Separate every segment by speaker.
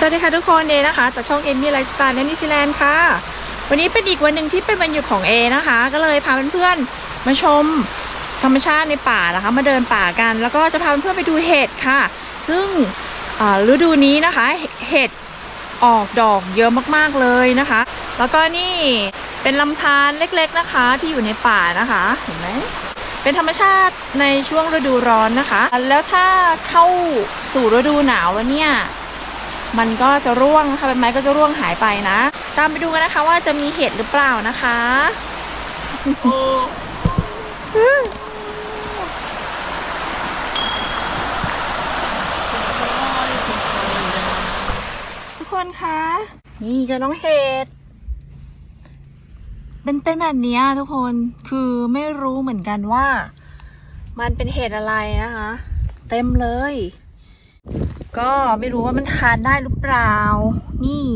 Speaker 1: สวัสดีค่ะทุกคนเอนะคะจากช่องเอมี่ไลฟ์สไตล์ในนิวซีแลนด์ค่ะ วันนี้เป็นอีกวันหนึ่งที่เป็นวันหยุดของเอนะคะ ก็เลยพาเพื่อนๆมาชมธรรมชาติในป่านะคะ มาเดินป่ากัน แล้วก็จะพาเพื่อนๆไปดูเห็ดค่ะ ซึ่งฤดูนี้นะคะเห็ดออกดอกเยอะมากๆเลยนะคะ แล้วก็นี่เป็นลำธารเล็กๆนะคะที่อยู่ในป่านะคะเห็นไหมเป็นธรรมชาติในช่วงฤดูร้อนนะคะ แล้วถ้าเข้าสู่ฤดูหนาวแล้วเนี่ย มันก็จะร่วงนะคะใบไม้ก็จะร่วงหายไปนะ ตามไปดูกันนะคะว่าจะมีเห็ดหรือเปล่านะคะทุกคนคะนี่เจะน้องเห็ดเป็นเป็นแบบเนี้ยทุกคนคือไม่รู้เหมือนกันว่า มันเป็นเห็ดอะไรนะคะ เต็มเลย ก็ไม่รู้ว่ามันทานได้หรือเปล่า นี่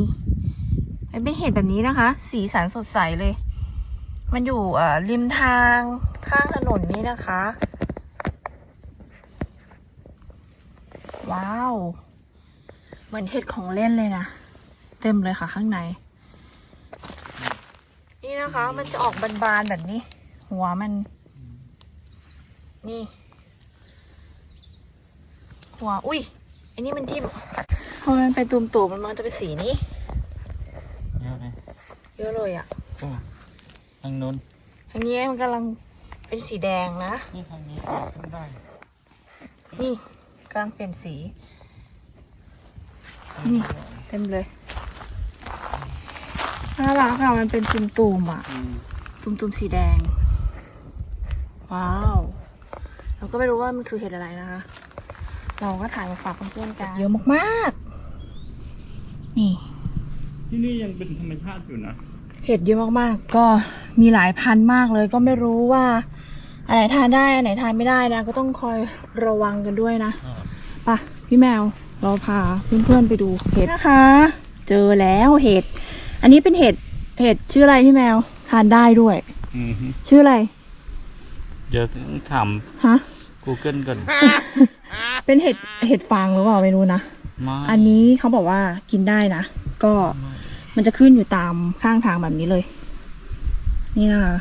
Speaker 1: มันเป็นเห็ดแบบนี้นะคะ สีสันสดใสเลย มันอยู่ริมทางข้างถนนนี้นะคะ ว้าว เหมือนเห็ดของเล่นเลยนะ เต็มเลยค่ะข้างใน นี่นะคะ มันจะออกบานๆแบบนี้ หัวมัน นี่ หัว อุ้ย อันนี้มันทิ่มพอมันเป็นตุ่มๆมันมันจะเป็นสีนี้
Speaker 2: เยอะเลย
Speaker 1: เยอะเลยอะ่ะ
Speaker 2: โอ้ทางนู้น
Speaker 1: อันนี้มันกำลังเป็นสีแดงนะ
Speaker 2: นี่ทางนี้ก็ขึ้นได้
Speaker 1: นี่กำลังเป็นสี นี่เต็มเลยน่ารักอะมันเป็นตุ่มๆอะ
Speaker 2: อืม
Speaker 1: ตุ่มๆสีแดง ว้าว เราก็ไม่รู้ว่ามันคือเห็ดอะไรนะคะ เราก็ถ่ายมาฝากเพื่อนๆกันเยอะมากๆ นี่
Speaker 2: ที่นี่ยังเป็นธรรมชาติอยู่นะ
Speaker 1: เห็ดเยอะมากๆ ก็มีหลายพันธุ์มากเลยก็ไม่รู้ว่าอันไหนทานได้อันไหนทานไม่ได้นะ ก็ต้องคอยระวังกันด้วยนะไปะพี่แมวเราพาเพื่อนๆไปดูเห็ดนะคะ เจอแล้วเห็ด อันนี้เป็นเห็ดเห็ดชื่ออะไรพี่แมวทานได้ด้วย
Speaker 2: อืมฮึ
Speaker 1: ชื่ออะไร
Speaker 2: เดี๋ยวถาม
Speaker 1: ฮะ
Speaker 2: Google ก่อน
Speaker 1: เป็นเห็ดเห็ดฟางหรือเปล่าไม่รู้นะ
Speaker 2: ไม่
Speaker 1: อันนี้เขาบอกว่ากินได้นะ ก็มันจะขึ้นอยู่ตามข้างทางแบบนี้เลย นี่นะคะ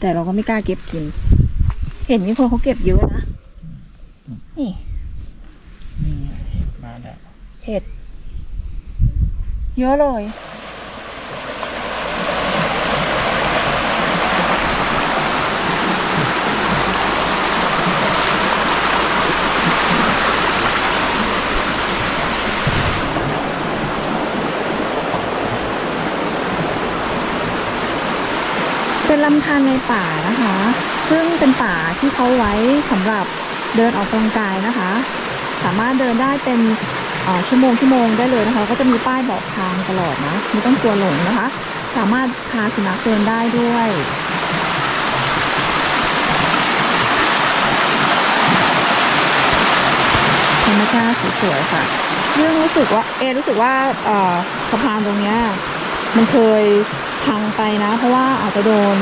Speaker 1: แต่เราก็ไม่กล้าเก็บกิน เห็นมีคนเขาเก็บเยอะนะ นี่
Speaker 2: นี่มาแล้ว
Speaker 1: เห็ด เยอะเลย เป็นลำธารในป่านะคะ ซึ่งเป็นป่าที่เขาไว้สำหรับเดินออกกำลังกายนะคะ สามารถเดินได้เป็นชั่วโมงชั่วโมงได้เลยนะคะ ก็จะมีป้ายบอกทางตลอดนะไม่ต้องกลัวหลงนะคะ สามารถพาสุนัขเดินได้ด้วยธรรมชาติสวยๆค่ะซึ่องรู้สึกว่าเอรู้สึกว่าสะพานตรงเนี้ยมันเคย พังไปนะ เพราะว่าอาจจะโดน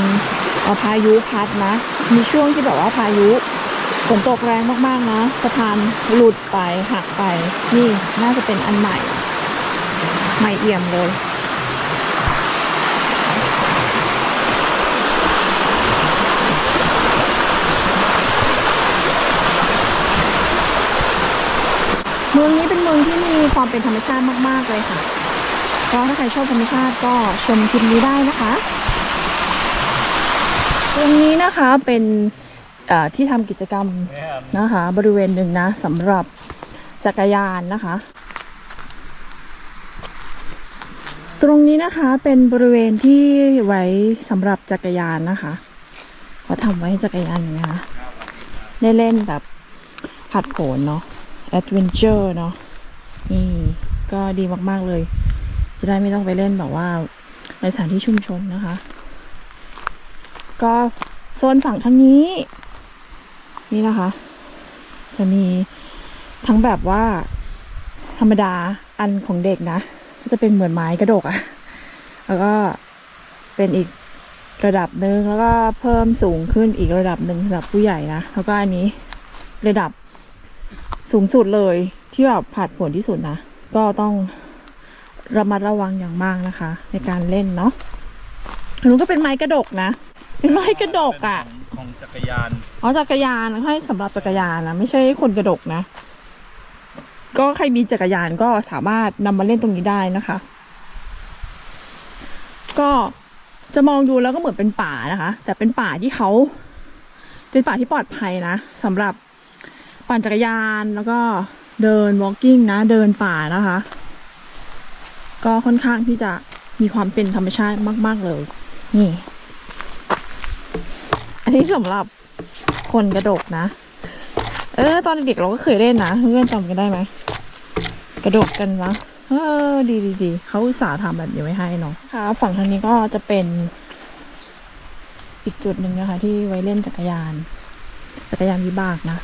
Speaker 1: พายุพัดนะ มีช่วงที่แบบว่าพายุฝนตกแรงมากๆนะสะพานหลุดไปหักไป นี่น่าจะเป็นอันใหม่ ใหม่เอี่ยมเลย เมืองนี้เป็นเมืองที่มีความเป็นธรรมชาติมาก ๆ เลยค่ะ ก็ถ้าใครชอบธรรมชาติก็ชมคลิปนี้ได้นะคะ ตรงนี้นะคะเป็นที่ทำกิจกรรมนะคะ บริเวณหนึ่งนะสำหรับจักรยานนะคะ ตรงนี้นะคะเป็นบริเวณที่ไว้สำหรับจักรยานนะคะเขาทำไว้ให้จักรยานอย่างนี้ยนะคะได้เล่นแบบผัดโผนเนาะแอดเวนเจอร์เนาะนี่ก็ดีมาก ๆ เลย จะได้ไม่ต้องไปเล่นแบบว่า ในสถานที่ชุมชนนะคะ ก็โซนฝั่งทางนี้ นี่นะคะ จะมีทั้งแบบว่า ธรรมดาอันของเด็กนะ ก็จะเป็นเหมือนไม้กระดกอะแล้วก็เป็นอีกระดับหนึ่งแล้วก็เพิ่มสูงขึ้นอีกระดับหนึ่งสำหรับผู้ใหญ่นะ แล้วก็อันนี้ระดับสูงสุดเลยที่แบบผัดผลที่สุดนะ ก็ต้อง ระมัดระวังอย่างมากนะคะ ในการเล่นเนาะอันนู้นก็เป็นไม้กระดกนะเป็นไม้กระดกอะ
Speaker 2: เป็นของของจักรยาน
Speaker 1: อ๋อจักรยานให้สำหรับจักรยานนะไม่ใช่คนกระดกนะ ก็ใครมีจักรยานก็สามารถนำมาเล่นตรงนี้ได้นะคะ ก็จะมองดูแล้วก็เหมือนเป็นป่านะคะ แต่เป็นป่าที่เขาเป็นป่าที่ปลอดภัยนะสำหรับปั่นจักรยานแล้วก็เดิน walking นะ เดินป่านะคะ ก็ค่อนข้างที่จะมีความเป็นธรรมชาติมาก ๆ เลย นี่ อันนี้สำหรับคนกระดกนะ เออ ตอนเด็กๆเราก็เคยเล่นนะ เพื่อนจำกันได้ไหม กระโดดกันนะเออ ดีดีดีเขาอุตส่าห์ทำแบบนี้ไว้ให้เนาะค่ะฝั่งทางนี้ก็จะเป็น อีกจุดหนึ่งนะคะ ที่ไว้เล่นจักรยาน จักรยานวิบากนะ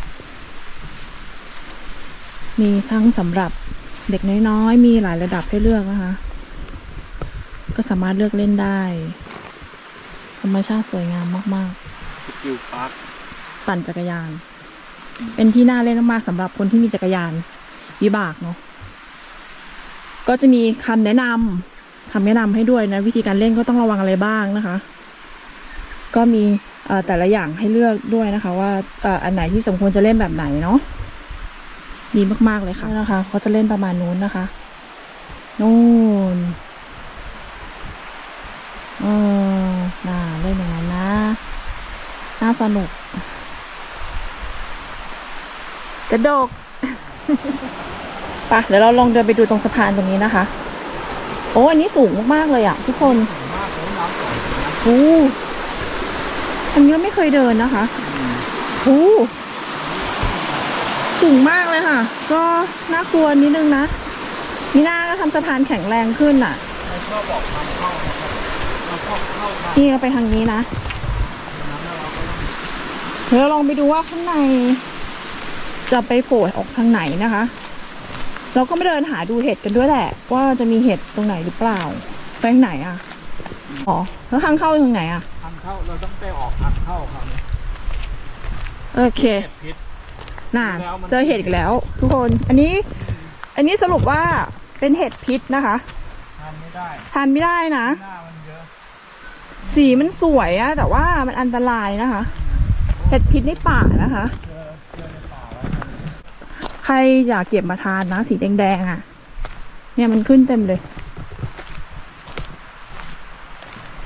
Speaker 1: มีทั้างสำหรับ เด็กน้อยๆ มีหลายระดับให้เลือกนะคะ ก็สามารถเลือกเล่นได้ ธรรมชาติสวยงามมาก
Speaker 2: สกิลพาร์ค
Speaker 1: ๆปั่นจักรยาน เป็นที่น่าเล่นมากๆสำหรับคนที่มีจักรยานวิบากเนาะ ก็จะมีคำแนะนำคำแนะนำให้ด้วยนะ วิธีการเล่นก็ต้องระวังอะไรบ้างนะคะ ก็มีเอ่อแต่ละอย่างให้เลือกด้วยนะคะ ว่าเอ่ออันไหนที่สมควรจะเล่นแบบไหนเนาะ ดีมากๆเลยค่ะนะคะเขาจะเล่นประมาณนู้นนะคะนู่นเออน่าเล่นอย่างนั้นนะ น่าสนุก กระโดกปะเดี๋ยวเราลองเดินไปดูตรงสะพานตรงนี้นะคะ โอ้อันนี้สูงมากๆเลยอะทุกคน
Speaker 2: มากเลยน้ำใสนะ
Speaker 1: โอ้อันนี้เราไม่เคยเดินนะคะโอ้สูงมากเลยค่ะ ก็น่ากลัวนิดนึงนะนี่น่าก็ทำสะพานแข็งแรงขึ้นอะ
Speaker 2: ไม่ชอบบอกทางเข้านะครับเราชอบเข้าทาง
Speaker 1: นี่เราไปทางนี้นะ
Speaker 2: นั้นแล้วเราก็
Speaker 1: เดี๋ยวเราลองไปดูว่าข้างใน จะไปโผล่ออกทางไหนนะคะ เราก็ไม่เดินหาดูเห็ดกันด้วยแหละ ว่าจะมีเห็ดตรงไหนหรือเปล่าไปทางไหนอะอ๋อแล้วทางเข้าทางไหนอะ
Speaker 2: ทางเข้าเราต้องไปออกทางเข้าครับ
Speaker 1: โอเค
Speaker 2: เห็ดพิษ
Speaker 1: น่า
Speaker 2: แล้วมัน
Speaker 1: เจอเห็ดอีกแล้ว ทุกคน อันนี้ อันนี้สรุปว่าเป็นเห็ดพิษนะคะ
Speaker 2: ทานไม่ได้
Speaker 1: ทานไม่ได้นะ
Speaker 2: หน้ามันเยอะ
Speaker 1: สีมันสวยอะแต่ว่ามันอันตรายนะคะ เห็ดพิษในป่านะคะ
Speaker 2: เจอเจอในป่าแล้ว
Speaker 1: ใครอยากเก็บมาทานนะ สีแดงๆอะ่ะ เนี่ยมันขึ้นเต็มเลย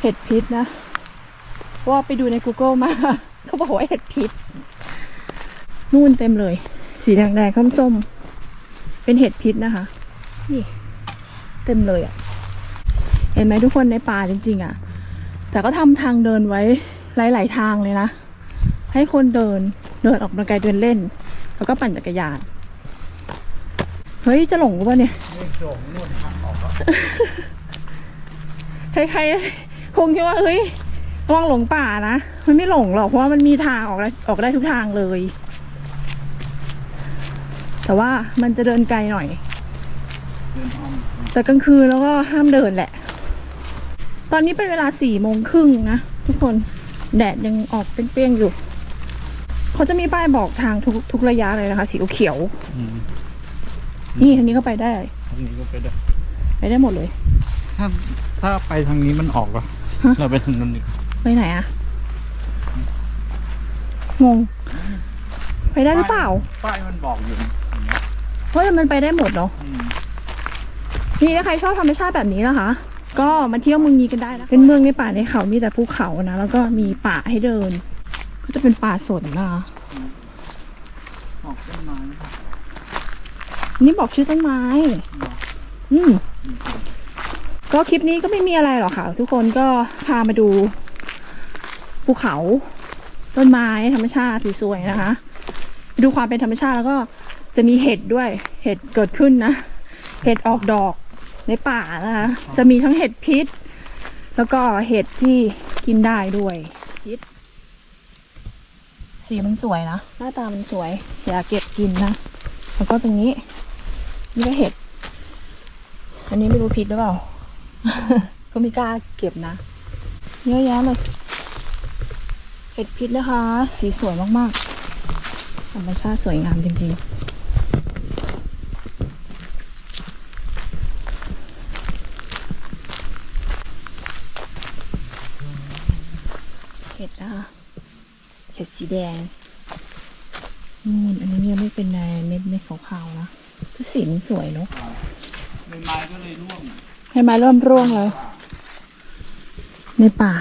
Speaker 1: เห็ดพิษนะเพราะว่าไปดูใน Google มา เขาบอกว่าเห็ดพิษ นู่นเต็มเลย สีแดงๆส้มๆเป็นเห็ดพิษนะคะ นี่ เต็มเลยอะ่ะ เห็นไหมทุกคนในป่าจริง ๆอะ่ะ แต่ก็ทำทางเดินไว้หลาย ๆ ทางเลยนะ ให้คนเดินเดินออกกำลังกายเดินเล่น แล้วก็ปั่นจักรยานเฮ้ย จะหลงหรือเปล่าเนี่ย
Speaker 2: นี่โฉมนวดทางออกอะ
Speaker 1: ใครๆคงคิดว่าเฮ้ยระวังหลงป่านะ มันไม่หลงหรอกเพราะว่ามันมีทางออกได้ออกได้ทุกทางเลย แต่ว่ามันจะเดินไกลหน่อย
Speaker 2: เดินอ้อม
Speaker 1: แต่กลางคืนแล้วก็ห้ามเดินแหละ ตอนนี้เป็นเวลาสี่โมงครึ่งนะทุกคนแดดยังออกเปรี้ยงๆอยู่ เขาจะมีป้ายบอกทางทุกทุกระยะเลยนะคะ สีเขียว
Speaker 2: อืม
Speaker 1: ๆนี่ทางนี้ก็ไปได้
Speaker 2: ทางนี้ก็ไปได้
Speaker 1: ไปได้หมดเลย
Speaker 2: ถ้าถ้าไปทางนี้มันออกเหรอ
Speaker 1: ฮะ
Speaker 2: เราไปทางนู้นอีก
Speaker 1: ไปไหนอะงง ไปได้หรือเปล่า
Speaker 2: ป้ายมันบอกอยู่อย่าง เงี้ย
Speaker 1: เพราะมันไปได้หมดเนาะ
Speaker 2: อืม
Speaker 1: นี่ถ้าใครชอบธรรมชาติแบบนี้นะคะ ก็มาเที่ยวเมืองนี้กันได้นะเป็นเมืองในป่าในเขามีแต่ภูเขานะแล้วก็มีป่าให้เดิน ก็จะเป็นป่าสนนะคะ
Speaker 2: ออกต้นไม้นะครับ
Speaker 1: นี่บอกชื่อต้นไม้ อืม ก็คลิปนี้ก็ไม่มีอะไรหรอกค่ะ ทุกคนก็พามาดูภูเขา ต้นไม้ธรรมชาติสวยๆนะคะ ดูความเป็นธรรมชาติแล้วก็ จะมีเห็ดด้วย เห็ดเกิดขึ้นนะ เห็ดออกดอกในป่านะคะ จะมีทั้งเห็ดพิษ แล้วก็เห็ดที่กินได้ด้วยพิษ สีมันสวยนะ หน้าตามันสวย อย่าเก็บกินนะ แล้วก็ตรงนี้ นี่ก็เห็ด อันนี้ไม่รู้พิษหรือเปล่า ก็ไม่กล้าเก็บนะ เยอะแยะเลย เห็ดพิษนะคะ สีสวยมากๆ ธรรมชาติสวยงามจริงๆ สีแดงนู่นอันนี้ยังไม่เป็นในเม็ดเม็ดขาวๆนะแต่สีมันสวยเนาะ
Speaker 2: ใบไม้ก็เลยร่วง
Speaker 1: ให้ไม้ริ่มร่วงแล้ว ในป่า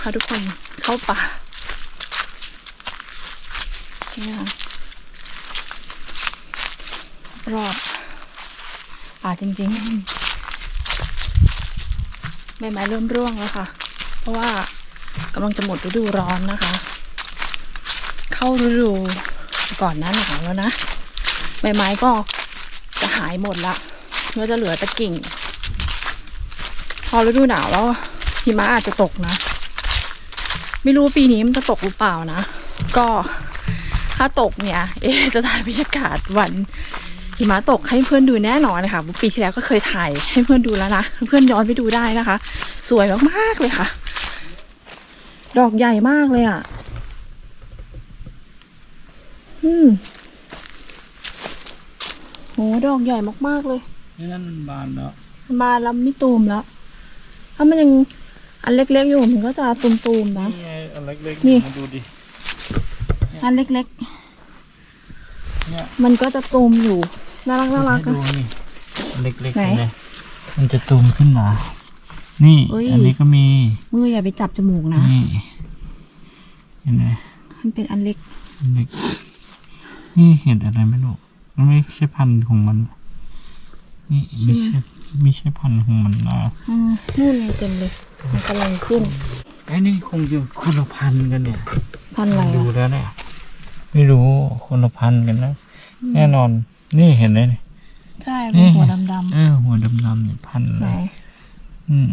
Speaker 1: พาทุกคนเข้าป่าเนี่ยรอบป่าจริง ๆ บไม้เริ่มร่วงแล้วค่ะ เพราะว่ากำลังจะหมดฤดูร้อนนะคะ เข้าฤดูก่อนหน้าหนาวแล้วนะ ใบไม้ก็จะหายหมดละก็จะเหลือแต่กิ่ง พอฤดูหนาวแล้วหิมะอาจจะตกนะ ไม่รู้ปีนี้มันจะตกหรือเปล่านะ ก็ถ้าตกเนี่ย เอจะถ่ายบรรยากาศวัน หิมะตกให้เพื่อนดูแน่นอนนะคะปีที่แล้วก็เคยถ่ายให้เพื่อนดูแล้วนะเพื่อนย้อนไปดูได้นะคะ สวยมากๆเลยค่ะ ดอกใหญ่มากเลยอะ อืมโหดอกใหญ่มากๆเลย
Speaker 2: นี่นั่นมันบานแล้ว
Speaker 1: มันมาแล้วไม่ตูมแล้ว ถ้ามันยังอันเล็กๆอยู่มันก็จะตูมๆนะ
Speaker 2: นี่ไงอันเล็ก
Speaker 1: นี่
Speaker 2: ๆมาดูดิ
Speaker 1: อันเล็ก
Speaker 2: เนี่ย
Speaker 1: ๆมันก็จะตูมอยู่ น่ารักน่ารัก
Speaker 2: ให้
Speaker 1: อะ
Speaker 2: ดูนี่อันเล็กๆ
Speaker 1: ไหน
Speaker 2: เห็นไหมมันจะตูมขึ้นมา นี่
Speaker 1: เอ้ย
Speaker 2: อันนี้ก็มี
Speaker 1: มืออย่าไปจับจมูกนะ
Speaker 2: นี่ เห็นไหม
Speaker 1: มันเป็นอันเล็ก
Speaker 2: อันเล็กนี่เห็ดอะไรไม่รู้มันไม่ใช่พันธุ์ของมัน นี่ไม่ใช่ไม่ใช่พันธุ์ของมันนะ
Speaker 1: อ่านู่นไงเต็มเลย มันกำลังขึ้น
Speaker 2: ไอ้นี่คงจะคนละพันธุ์กันเนี่ย
Speaker 1: พันธุ์อะไร
Speaker 2: ดู
Speaker 1: อะ
Speaker 2: แล้วเนี่ย ไม่รู้คนละพันธุ์กันนะ แน่นอน นี่เห็นไหมเนี่ย
Speaker 1: ใช่เป็นหัวดำ
Speaker 2: เออหัวดำๆเนี่ยพันธุ์
Speaker 1: ๆไหน
Speaker 2: เลยอืม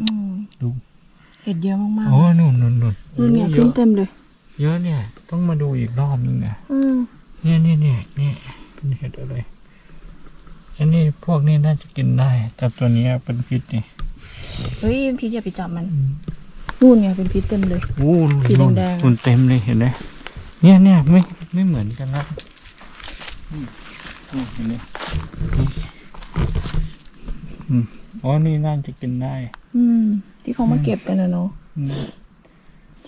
Speaker 1: อืม
Speaker 2: ดู
Speaker 1: เห็ดเยอะมาก
Speaker 2: โอ้นู่นนู่นนู่น
Speaker 1: ๆนู่นไง
Speaker 2: เย
Speaker 1: ขึ้น
Speaker 2: อะ
Speaker 1: เต็มเลย
Speaker 2: เยอะเนี่ย ต้องมาดูอีกรอบนึงนะ
Speaker 1: อืม
Speaker 2: เนี่ยเนี่ยเนี่ยเนี่ยเป็นเห็ดอะไรอันนี้พวกนี้น่าจะกินได้ แต่ตัวเนี้ยเป็นพิษนี่
Speaker 1: เฮ้ยพีชอย่าไปจับมันนู่นไงเป็นพิษเต็มเลย
Speaker 2: โอ้นู่น
Speaker 1: สี
Speaker 2: นู่น
Speaker 1: แดงๆอะ
Speaker 2: นู่นเต็มเลยเห็นไหมเนี่ยเนี่ยไม่ไม่เหมือนกันนะ อืมนี่เห็นไหมนี่อืมอ๋อ นี่น่าจะกินได้
Speaker 1: อืม ที่เขามาเก็บกันนะเนาะ
Speaker 2: อืม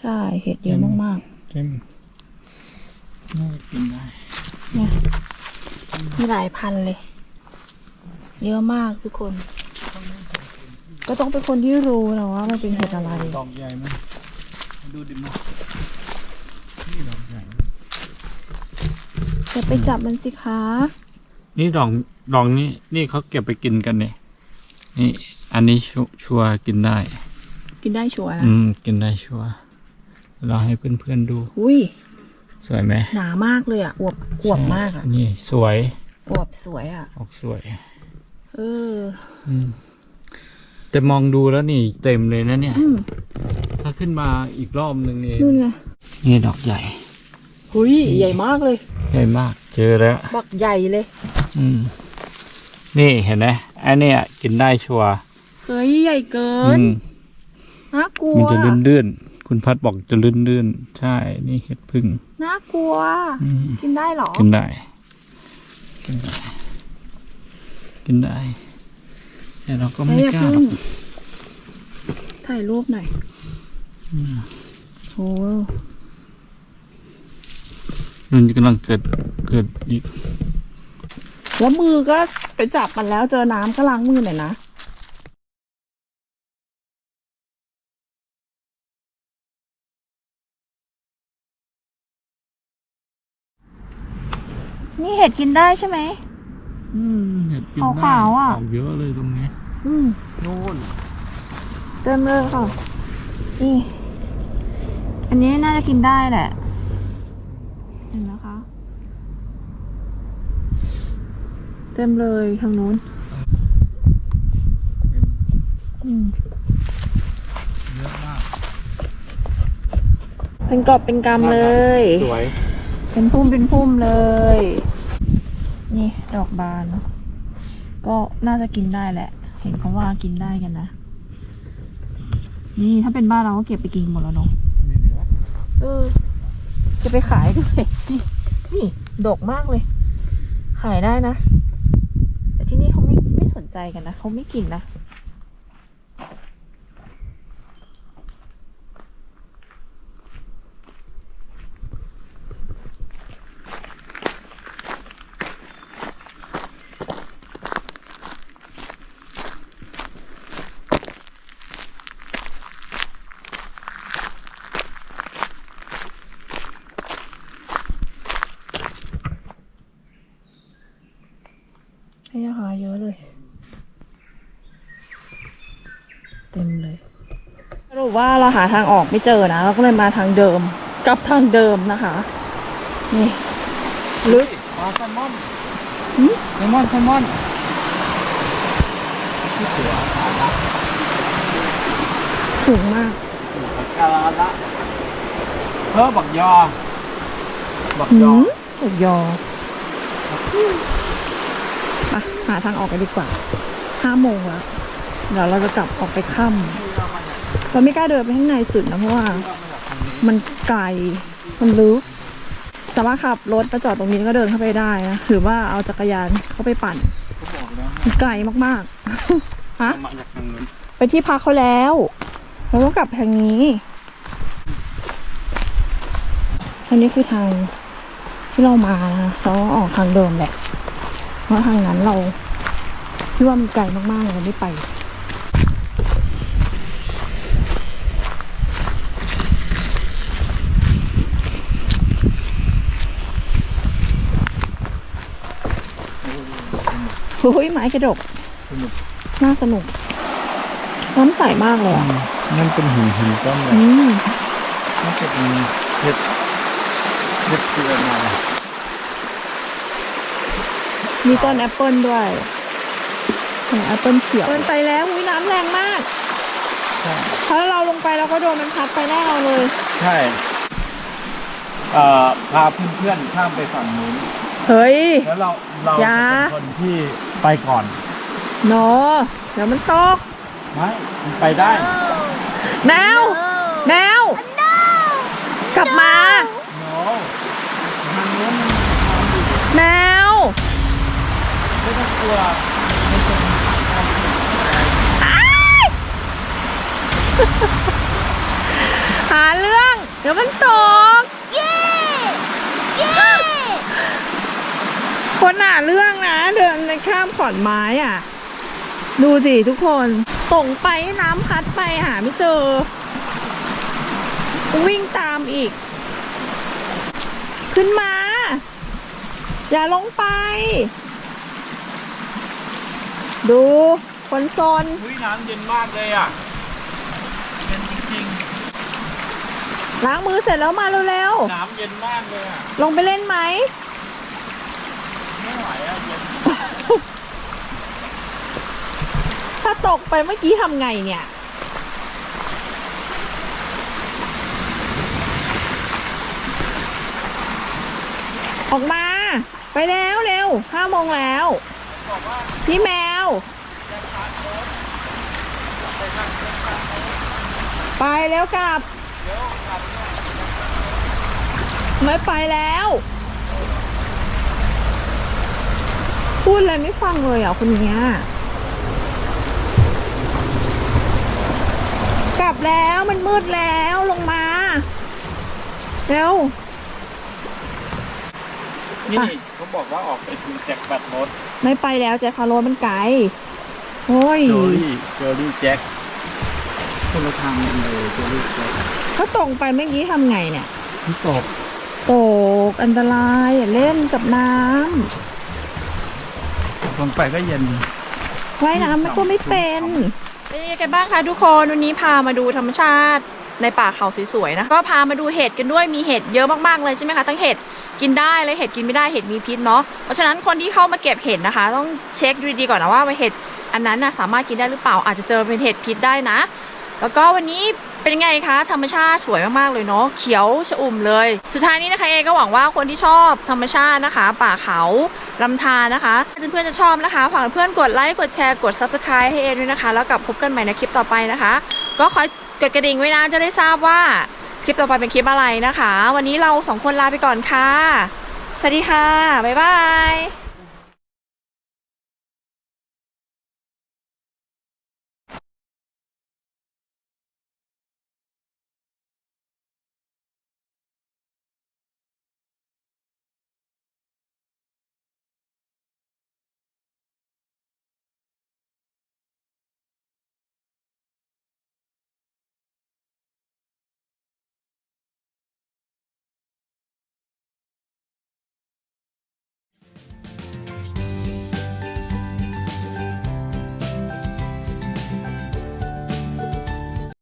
Speaker 1: ใช่เห็ดเยอะมาก
Speaker 2: เต็มน่าจะกินได้
Speaker 1: ๆเนี่ยมีหลายพันเลย เยอะมากทุกคน ก็ต้องเป็นคนที่รู้นะว่ามันเป็นเห็ดอะไร
Speaker 2: ดอกใหญ่ไหมมาดูดิมั้ยนี่ดอกใหญ่
Speaker 1: จะไปจับมันสิคะ
Speaker 2: นี่ดอกดอกนี้นี่เขาเก็บไปกินกันเนี่ยนี่ อันนี้ชัวชัวร์กินได้
Speaker 1: กินได้ชัวร์นะ
Speaker 2: อืม กินได้ชัวร์เราให้เพื่อนๆดู
Speaker 1: อุ้ย
Speaker 2: สวยไหม
Speaker 1: หนามากเลยอะอวบอวบมากอะ
Speaker 2: นี่ สวย
Speaker 1: อวบสวยอะ
Speaker 2: ออกสวย
Speaker 1: เออ
Speaker 2: อืมแต่มองดูแล้วนี่เต็มเลยนะเนี่ย
Speaker 1: อืม
Speaker 2: ถ้าขึ้นมาอีกรอบหนึ่งนี่
Speaker 1: นู่นไง
Speaker 2: นี่ดอกใหญ่
Speaker 1: หุยใหญ่มากเลย
Speaker 2: ใหญ่มาก เจอแล้ว
Speaker 1: บักใหญ่เลย
Speaker 2: อืม นี่เห็นไหมอันเนี้ยกินได้ชัวร์
Speaker 1: เฮ้ยใหญ่เกิ
Speaker 2: อื
Speaker 1: น
Speaker 2: ม
Speaker 1: น่ากลัว
Speaker 2: มันจะลื่นลื่นๆคุณพัดบอกจะลื่นลื่นๆใช่ นี่เห็ดพึ่ง
Speaker 1: น่ากลัว
Speaker 2: อืม
Speaker 1: กินได้เหรอ
Speaker 2: กินได้ กินได้ กินได้ แต่เราก็ไม่
Speaker 1: เฮ้ยอย่าก
Speaker 2: ล้า
Speaker 1: เพิ่
Speaker 2: หรงอก
Speaker 1: ถ่ายรูปหน่อยโอ้
Speaker 2: มันกำลังเกิด เกิดอีก
Speaker 1: แล้วมือก็ไปจับมันแล้วเจอน้ำก็ล้างมือหน่อยนะนี่เห็ดกินได้ใช่ไหม
Speaker 2: อืมเห็ดกินได้
Speaker 1: ขาวๆอะ
Speaker 2: กเยอะเลยตรงนี้
Speaker 1: อืม
Speaker 2: นู่น
Speaker 1: เต็มเลยค่ะ นี่ อันนี้น่าจะกินได้แหละ เห็นไหมคะ เต็มเลยทางนู้นอืม
Speaker 2: เยอะมาก
Speaker 1: เป็นกอบเป็นกำเลย
Speaker 2: สวย
Speaker 1: เป็นพุ่มเป็นพุ่มเลย นี่ดอกบาน ก็น่าจะกินได้แหละ เห็นเขาว่ากินได้กันนะ นี่ถ้าเป็นบ้านเราก็เก็บไปกินหมดแล้วเนาะ
Speaker 2: ไม่เหลือ
Speaker 1: เออ จะไปขายด้วย นี่ นี่ ดกมากเลย ขายได้นะ แต่ที่นี่เขาไม่ไม่สน ใจกันนะเขาไม่กินนะให้อาหารเยอะเลย เต็มเลยสรุปว่าเราหาทางออกไม่เจอนะเราก็เลยมาทางเดิมกลับทางเดิมนะคะ นี่ลึก
Speaker 2: ปลาแซลมอน
Speaker 1: หืม
Speaker 2: แซลมอนแซลมอน
Speaker 1: สูงมาก
Speaker 2: กาลาละเพิ่มบักยอบัก
Speaker 1: หื
Speaker 2: ยอ
Speaker 1: มถูกยอไปหาทางออกกันดีกว่าห้าโมงแล้ว เดี๋ยวเราจะกลับออกไปค่ำเราไม่กล้าเดินไปข้างในสุดนะเพราะว่า มันไกลมันลึกสามารถขับรถมาจอดตรงนี้ก็เดินเข้าไปได้นะหรือว่าเอาจักรยานเข้าไปปั่นมันไกลมากๆฮะ
Speaker 2: มากทางนู้น
Speaker 1: ไปที่พักเขาแล้วเราต้องกลับทางนี้ทางนี้คือทางที่เรามานะเราออกทางเดิมแหละ เพราะทางนั้นเราคิดว่ามันไกลมากๆเราไม่ไป อ้ยไม้กระดก
Speaker 2: สนุก
Speaker 1: น่าสนุก น้ำใสมากเลยอะ
Speaker 2: นั่นเป็นหินหินก้อนใหญ่
Speaker 1: อืม
Speaker 2: น่าจะเป็นเพชรเพชรเกลือมา
Speaker 1: มีต้นแอปเปิลด้วยต้นแอปเปิลเขียวเดินไปแล้วอุ้ยน้ำแรงมาก
Speaker 2: ใช่
Speaker 1: ถ้าเราลงไปเราก็โดนมันพัดไปแน่เราเลย
Speaker 2: ใช่เอ่อพาเพื่อนๆข้ามไปฝั่งนู้น
Speaker 1: เฮ้ย
Speaker 2: แล้วเราเรา
Speaker 1: อย่า
Speaker 2: จะเป็นคนที่ไปก่อน
Speaker 1: โนเดี๋ยวมันตก
Speaker 2: ไม่มันไปได้
Speaker 1: แนวแนว กลับมา
Speaker 2: โน้ทางนู้นมันทางอยู่
Speaker 1: แนว
Speaker 2: ไม่ต้องกลัวมันเป็นทางที่
Speaker 1: อ้ายหาเรื่อง เดี๋ยวมันตก คนหาเรื่องนะ เดินในข้ามขอนไม้อะ ดูสิทุกคนตงไปน้ำพัดไปหาไม่เจอ วิ่งตามอีก ขึ้นมา อย่าลงไป ดูคนซน
Speaker 2: เฮ้ยน้ำเย็นมากเลยอะเย็นจริง
Speaker 1: ล้างมือเสร็จแล้วมาเร็ว
Speaker 2: ๆ น้ำเย็นมากเลยอะ
Speaker 1: ๆลงไปเล่นไหม
Speaker 2: ไม่ไหวอะเย็น
Speaker 1: ถ้าตกไปเมื่อกี้ทำไงเนี่ย ออกมา ไปแล้วเร็วห้าโมงแล้ว พี่แมว
Speaker 2: ไป
Speaker 1: แล้วกลับ ไม่ไปแล้ว พูดอะไรไม่ฟังเลยอะคนเนี้ยกลับแล้วมันมืดแล้วลงมา เร็ว
Speaker 2: นี่
Speaker 1: ไป
Speaker 2: เขาบอกว่าออกไปดูแจ็คแบทรถ
Speaker 1: ไม่ไปแล้วแจ็คพาโรดมันไกลโอ้ย
Speaker 2: โจลี่โจลี่แจ็คคนละทางกันเลยโจลี่แจ็ค
Speaker 1: ถ้าตรงไปเมื่อกี้ทำไงเนี่ย
Speaker 2: พี่ตก
Speaker 1: ตกอันตรายอย่าเล่นกับน้
Speaker 2: ลงไปก็เย็นำ
Speaker 1: ว่ายน้ำก็ไม่เป็นเป็นยังไงกันบ้างคะทุกคนวันนี้พามาดูธรรมชาติในป่าเขาสวยๆนะก็พามาดูเห็ดกันด้วยมีเห็ดเยอะมากๆเลยใช่ไหมคะทั้งเห็ดกินได้และเห็ดกินไม่ได้เห็ดมีพิษเนาะเพราะฉะนั้นคนที่เข้ามาเก็บเห็ดนะคะ ต้องเช็คดูดีๆก่อนนะว่าเห็ดอันนั้นนะสามารถกินได้หรือเปล่าอาจจะเจอเป็นเห็ดพิษได้นะ แล้วก็วันนี้เป็นยังไงคะ ธรรมชาติสวยมาก ๆ เลยเนาะเขียวชอุ่มเลย สุดท้ายนี้นะคะเอก็หวังว่าคนที่ชอบธรรมชาตินะคะ ป่าเขาลำธารนะคะเพื่อนๆจะชอบนะคะฝากเพื่อนกดไลค์กดแชร์กด subscribe ให้เอด้วยนะคะ แล้วกลับพบกันใหม่ในคลิปต่อไปนะคะ ก็คอยกดกระดิ่งไว้นะจะได้ทราบว่าคลิปต่อไปเป็นคลิปอะไรนะคะ วันนี้เราสองคนลาไปก่อนค่ะ สวัสดีค่ะ บ๊ายบาย